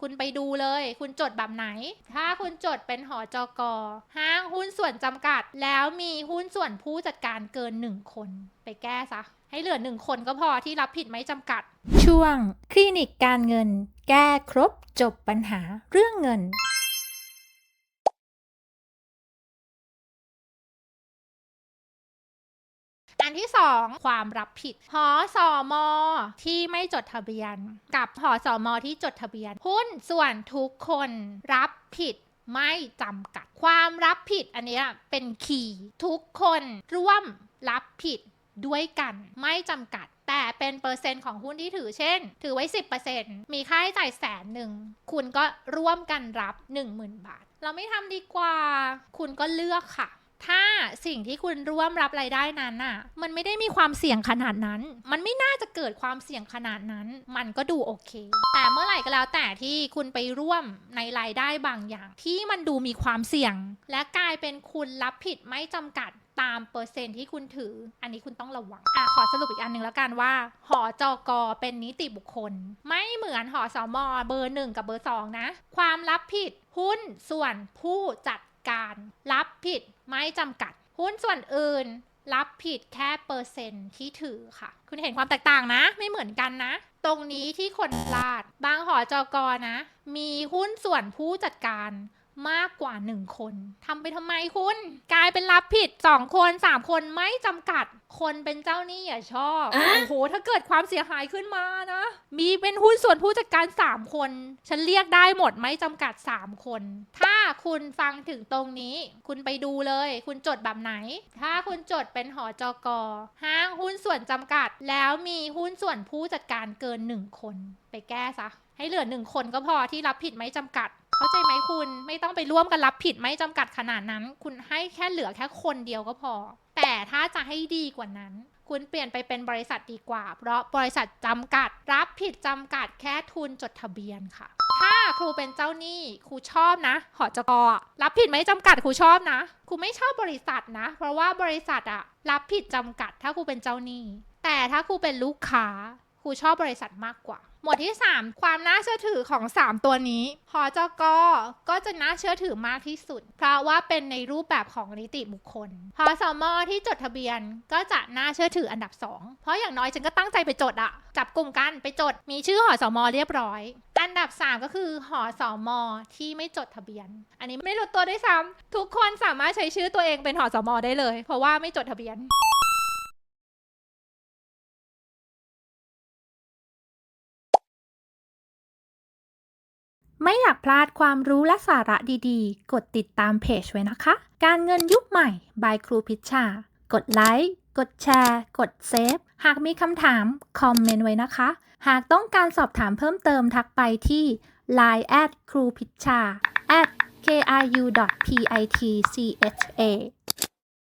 คุณไปดูเลย คุณจดแบบไหน ถ้าคุณจดเป็นหอจกอห้างหุ้นส่วนจำกัด แล้วมีหุ้นส่วนผู้จัดการเกินหนึ่งคน ไปแก้ซะ ให้เหลือหนึ่งคนก็พอที่รับผิดไม่จำกัด ช่วง คลินิกการเงิน แก้ครบจบปัญหาเรื่องเงิน อันที่สองความรับผิดหอสอมอที่ไม่จดทะเบียน กับหอสอมอที่จดทะเบียน หุ้นส่วนทุกคนรับผิดไม่จำกัดความรับผิดอันนี้เป็นคีย์ทุกคนร่วมรับผิดด้วยกันไม่จำกัด แต่เป็นเปอร์เซ็นต์ของหุ้นที่ถือเช่น ถือไว้ 10%มีค่าใช้จ่ายแสนหนึ่ง คุณก็ร่วมกันรับ 10,000 บาท เราไม่ทำดีกว่า คุณก็เลือกค่ะ ถ้าสิ่งที่คุณร่วมรับรายได้นั้นน่ะ มันไม่ได้มีความเสี่ยงขนาดนั้น มันไม่น่าจะเกิดความเสี่ยงขนาดนั้น มันก็ดูโอเค แต่เมื่อไหร่ก็แล้วแต่ที่คุณไปร่วมในรายได้บางอย่าง ที่มันดูมีความเสี่ยง และกลายเป็นคุณรับผิดไม่จำกัดตามเปอร์เซ็นต์ที่คุณถือ อันนี้คุณต้องระวัง อะ ขอสรุปอีกอันหนึ่งแล้วกันว่า หอจกเป็นนิติบุคคล ไม่เหมือนหอสมเบอร์หนึ่งกับเบอร์สองนะ ความรับผิดหุ้นส่วนผู้จัด การ รับผิดไม่จำกัด หุ้นส่วนอื่น รับผิดแค่เปอร์เซ็นต์ที่ถือค่ะ คุณเห็นความแตกต่างนะ ไม่เหมือนกันนะ ตรงนี้ที่คนพลาด บางหอจกอนะ มีหุ้นส่วนผู้จัดการ มากกว่า 1 คนทำไปทำไมคุณ กลายเป็นรับผิด 2 คน 3 คนไม่จำกัด คนเป็นเจ้าหนี้อย่าชอบ โอ้โห ถ้าเกิดความเสียหายขึ้นมานะ มีเป็นหุ้นส่วนผู้จัดการ 3 คน ฉันเรียกได้หมดไม่จำกัด 3 คน ถ้าคุณฟังถึงตรงนี้ คุณไปดูเลย คุณจดแบบไหน ถ้าคุณจดเป็นหอจกห้างหุ้นส่วนจำกัด แล้วมีหุ้นส่วนผู้จัดการเกิน 1 คน ไปแก้ซะให้เหลือหนึ่งคนก็พอที่รับผิดไม่จำกัด เข้าใจไหมคุณไม่ต้องไปร่วมกันรับผิดไม่จำกัดขนาดนั้น คุณให้แค่เหลือแค่คนเดียวก็พอ แต่ถ้าจะให้ดีกว่านั้น คุณเปลี่ยนไปเป็นบริษัทดีกว่า เพราะบริษัทจำกัด รับผิดจำกัดแค่ทุนจดทะเบียนค่ะถ้าครูเป็นเจ้าหนี้ครูชอบนะ หอจกอรับผิดไม่จำกัดครูชอบนะครูไม่ชอบบริษัทนะ เพราะว่าบริษัทอะรับผิดจำกัด ถ้าครูเป็นเจ้าหนี้แต่ถ้าครูเป็นลูกค้า รูชอบบริษัทมากกว่า หมวดที่ 3 ความน่าเชื่อถือของ 3 ตัวนี้หอจกก็จะน่าเชื่อถือมากที่สุด เพราะว่าเป็นในรูปแบบของนิติบุคคลหอสมที่จดทะเบียนก็จะน่าเชื่อถืออันดับ 2 เพราะอย่างน้อยฉันก็ตั้งใจไปจดอะจับกลุ่มกันไปจดมีชื่อหอสมเรียบร้อย อันดับ 3 ก็คือหอสมที่ไม่จดทะเบียน อันนี้ไม่รู้ตัวด้วยซ้ำทุกคนสามารถใช้ชื่อตัวเองเป็นหอสมได้เลย เพราะว่าไม่จดทะเบียน ไม่อยากพลาดความรู้และสาระดีๆ กดติดตามเพจไว้นะคะ การเงินยุคใหม่ บายครูพิชชา กดไลค์ กดแชร์ กดเซฟ หากมีคำถาม คอมเมนต์ไว้นะคะ หากต้องการสอบถามเพิ่มเติมทักไปที่ line at ครูพิชชา at kru.pitcha